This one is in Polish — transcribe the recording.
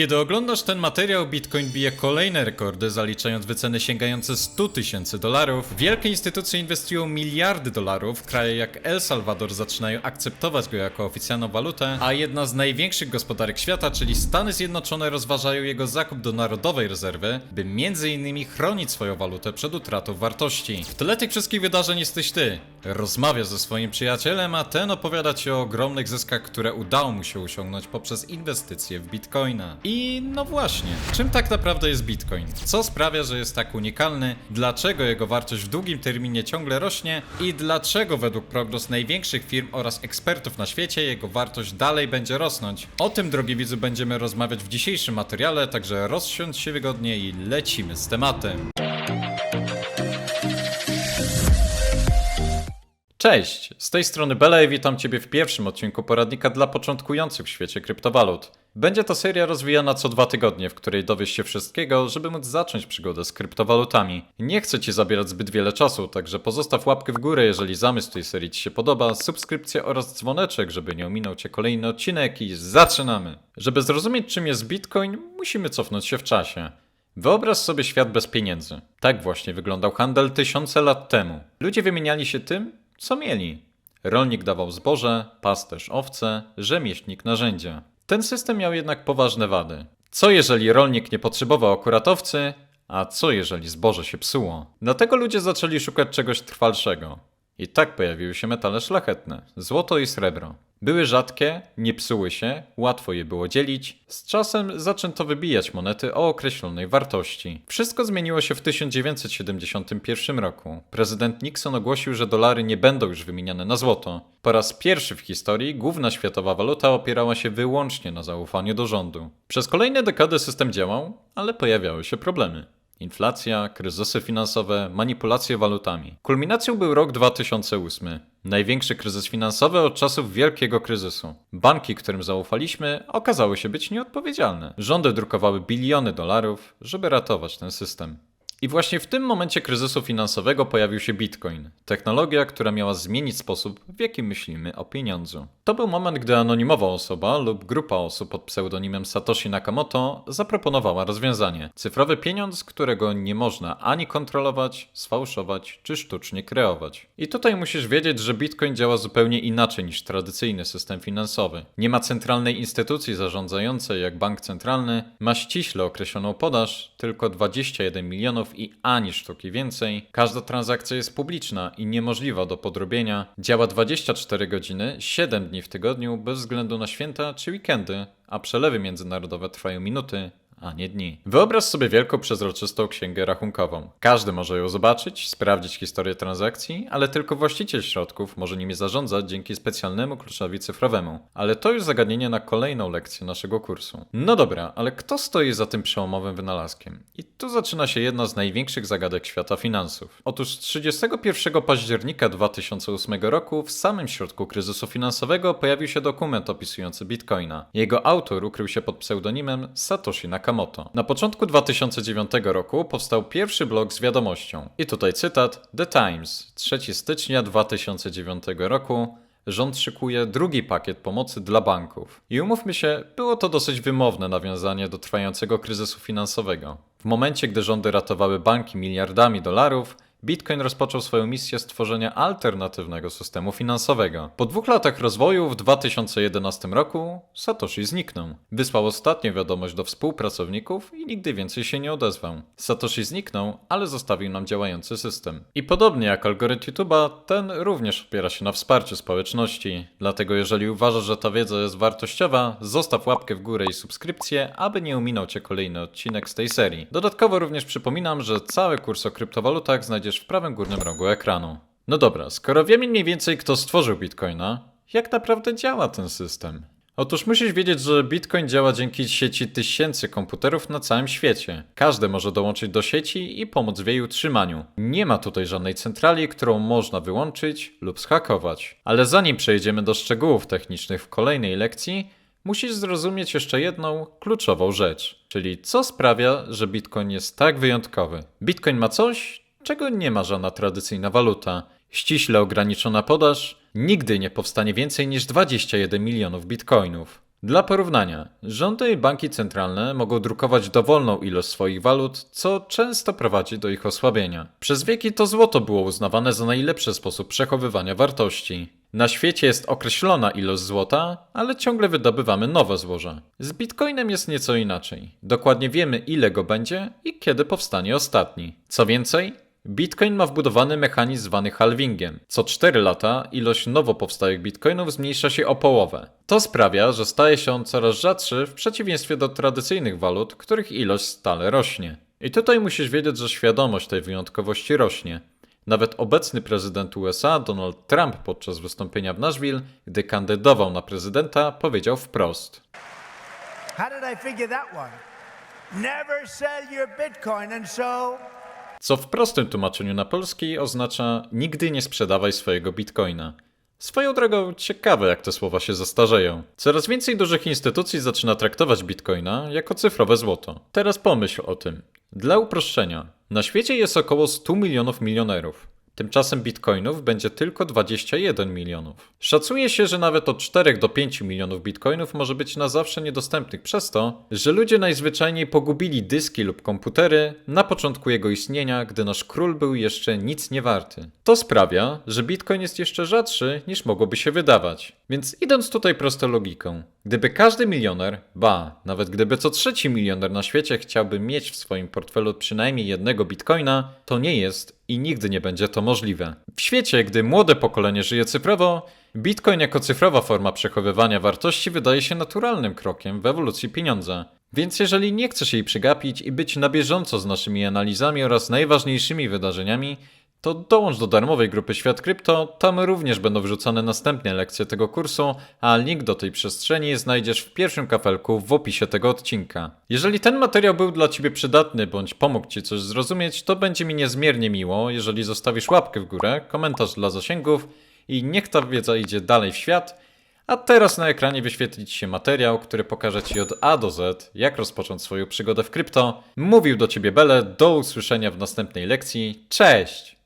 Kiedy oglądasz ten materiał, Bitcoin bije kolejne rekordy, zaliczając wyceny sięgające 100 tysięcy dolarów. Wielkie instytucje inwestują miliardy dolarów, kraje jak El Salvador zaczynają akceptować go jako oficjalną walutę, a jedna z największych gospodarek świata, czyli Stany Zjednoczone, rozważają jego zakup do narodowej rezerwy, by innymi chronić swoją walutę przed utratą wartości. W tle tych wszystkich wydarzeń jesteś ty. Rozmawiasz ze swoim przyjacielem, a ten opowiada ci o ogromnych zyskach, które udało mu się osiągnąć poprzez inwestycje w Bitcoina. I no właśnie, czym tak naprawdę jest Bitcoin? Co sprawia, że jest tak unikalny? Dlaczego jego wartość w długim terminie ciągle rośnie? I dlaczego według prognoz największych firm oraz ekspertów na świecie jego wartość dalej będzie rosnąć? O tym, drogi widzu, będziemy rozmawiać w dzisiejszym materiale, także rozsiądź się wygodnie i lecimy z tematem. Cześć, z tej strony Bela i witam Ciebie w pierwszym odcinku poradnika dla początkujących w świecie kryptowalut. Będzie to seria rozwijana co dwa tygodnie, w której dowiesz się wszystkiego, żeby móc zacząć przygodę z kryptowalutami. Nie chcę Ci zabierać zbyt wiele czasu, także pozostaw łapkę w górę, jeżeli zamysł tej serii Ci się podoba, subskrypcję oraz dzwoneczek, żeby nie ominął Cię kolejny odcinek i zaczynamy! Żeby zrozumieć czym jest Bitcoin, musimy cofnąć się w czasie. Wyobraź sobie świat bez pieniędzy. Tak właśnie wyglądał handel tysiące lat temu. Ludzie wymieniali się tym, co mieli. Rolnik dawał zboże, pasterz owce, rzemieślnik narzędzia. Ten system miał jednak poważne wady. Co jeżeli rolnik nie potrzebował akurat owcy, a co jeżeli zboże się psuło? Dlatego ludzie zaczęli szukać czegoś trwalszego. I tak pojawiły się metale szlachetne złoto i srebro. Były rzadkie, nie psuły się, łatwo je było dzielić. Z czasem zaczęto wybijać monety o określonej wartości. Wszystko zmieniło się w 1971 roku. Prezydent Nixon ogłosił, że dolary nie będą już wymieniane na złoto. Po raz pierwszy w historii główna światowa waluta opierała się wyłącznie na zaufaniu do rządu. Przez kolejne dekady system działał, ale pojawiały się problemy. Inflacja, kryzysy finansowe, manipulacje walutami. Kulminacją był rok 2008. Największy kryzys finansowy od czasów wielkiego kryzysu. Banki, którym zaufaliśmy, okazały się być nieodpowiedzialne. Rządy drukowały biliony dolarów, żeby ratować ten system. I właśnie w tym momencie kryzysu finansowego pojawił się Bitcoin, technologia, która miała zmienić sposób, w jaki myślimy o pieniądzu. To był moment, gdy anonimowa osoba lub grupa osób pod pseudonimem Satoshi Nakamoto zaproponowała rozwiązanie. Cyfrowy pieniądz, którego nie można ani kontrolować, sfałszować czy sztucznie kreować. I tutaj musisz wiedzieć, że Bitcoin działa zupełnie inaczej niż tradycyjny system finansowy. Nie ma centralnej instytucji zarządzającej jak bank centralny, ma ściśle określoną podaż, tylko 21 milionów i ani sztuki więcej. Każda transakcja jest publiczna i niemożliwa do podrobienia. Działa 24 godziny, 7 dni w tygodniu, bez względu na święta czy weekendy, a przelewy międzynarodowe trwają minuty, a nie dni. Wyobraź sobie wielką przezroczystą księgę rachunkową. Każdy może ją zobaczyć, sprawdzić historię transakcji, ale tylko właściciel środków może nimi zarządzać dzięki specjalnemu kluczowi cyfrowemu. Ale to już zagadnienie na kolejną lekcję naszego kursu. No dobra, ale kto stoi za tym przełomowym wynalazkiem? I tu zaczyna się jedna z największych zagadek świata finansów. Otóż 31 października 2008 roku, w samym środku kryzysu finansowego, pojawił się dokument opisujący Bitcoina. Jego autor ukrył się pod pseudonimem Satoshi Nakamoto. Na początku 2009 roku powstał pierwszy blog z wiadomością. I tutaj cytat: The Times, 3 stycznia 2009 roku. Rząd szykuje drugi pakiet pomocy dla banków. I umówmy się, było to dosyć wymowne nawiązanie do trwającego kryzysu finansowego. W momencie, gdy rządy ratowały banki miliardami dolarów, Bitcoin rozpoczął swoją misję stworzenia alternatywnego systemu finansowego. Po dwóch latach rozwoju w 2011 roku Satoshi zniknął. Wysłał ostatnią wiadomość do współpracowników i nigdy więcej się nie odezwał. Satoshi zniknął, ale zostawił nam działający system. I podobnie jak algorytm YouTube'a, ten również opiera się na wsparciu społeczności. Dlatego jeżeli uważasz, że ta wiedza jest wartościowa, zostaw łapkę w górę i subskrypcję, aby nie ominął Cię kolejny odcinek z tej serii. Dodatkowo również przypominam, że cały kurs o kryptowalutach znajdziesz w prawym górnym rogu ekranu. No dobra, skoro wiemy mniej więcej kto stworzył Bitcoina, jak naprawdę działa ten system? Otóż musisz wiedzieć, że Bitcoin działa dzięki sieci tysięcy komputerów na całym świecie. Każdy może dołączyć do sieci i pomóc w jej utrzymaniu. Nie ma tutaj żadnej centrali, którą można wyłączyć lub zhakować. Ale zanim przejdziemy do szczegółów technicznych w kolejnej lekcji, musisz zrozumieć jeszcze jedną kluczową rzecz. Czyli co sprawia, że Bitcoin jest tak wyjątkowy. Bitcoin ma coś, czego nie ma żadna tradycyjna waluta. Ściśle ograniczona podaż, nigdy nie powstanie więcej niż 21 milionów bitcoinów. Dla porównania, rządy i banki centralne mogą drukować dowolną ilość swoich walut, co często prowadzi do ich osłabienia. Przez wieki to złoto było uznawane za najlepszy sposób przechowywania wartości. Na świecie jest określona ilość złota, ale ciągle wydobywamy nowe złoża. Z bitcoinem jest nieco inaczej. Dokładnie wiemy, ile go będzie i kiedy powstanie ostatni. Co więcej, Bitcoin ma wbudowany mechanizm zwany halvingiem. Co 4 lata ilość nowo powstałych bitcoinów zmniejsza się o połowę. To sprawia, że staje się on coraz rzadszy w przeciwieństwie do tradycyjnych walut, których ilość stale rośnie. I tutaj musisz wiedzieć, że świadomość tej wyjątkowości rośnie. Nawet obecny prezydent USA Donald Trump podczas wystąpienia w Nashville, gdy kandydował na prezydenta, powiedział wprost: How did I figure that one? Never sell your Bitcoin and so. Co w prostym tłumaczeniu na polski oznacza nigdy nie sprzedawaj swojego bitcoina. Swoją drogą ciekawe jak te słowa się zastarzeją. Coraz więcej dużych instytucji zaczyna traktować bitcoina jako cyfrowe złoto. Teraz pomyśl o tym. Dla uproszczenia, na świecie jest około 100 milionów milionerów. Tymczasem bitcoinów będzie tylko 21 milionów. Szacuje się, że nawet od 4 do 5 milionów bitcoinów może być na zawsze niedostępnych przez to, że ludzie najzwyczajniej pogubili dyski lub komputery na początku jego istnienia, gdy nasz król był jeszcze nic nie warty. To sprawia, że bitcoin jest jeszcze rzadszy niż mogłoby się wydawać. Więc idąc tutaj prosto logiką, gdyby każdy milioner, ba, nawet gdyby co trzeci milioner na świecie chciałby mieć w swoim portfelu przynajmniej jednego bitcoina, to nie jest i nigdy nie będzie to możliwe. W świecie, gdy młode pokolenie żyje cyfrowo, bitcoin jako cyfrowa forma przechowywania wartości wydaje się naturalnym krokiem w ewolucji pieniądza. Więc jeżeli nie chcesz jej przegapić i być na bieżąco z naszymi analizami oraz najważniejszymi wydarzeniami, to dołącz do darmowej grupy Świat Krypto, tam również będą wrzucane następne lekcje tego kursu, a link do tej przestrzeni znajdziesz w pierwszym kafelku w opisie tego odcinka. Jeżeli ten materiał był dla Ciebie przydatny bądź pomógł Ci coś zrozumieć, to będzie mi niezmiernie miło, jeżeli zostawisz łapkę w górę, komentarz dla zasięgów i niech ta wiedza idzie dalej w świat. A teraz na ekranie wyświetli Ci się materiał, który pokaże Ci od A do Z, jak rozpocząć swoją przygodę w krypto. Mówił do Ciebie Bele, do usłyszenia w następnej lekcji. Cześć!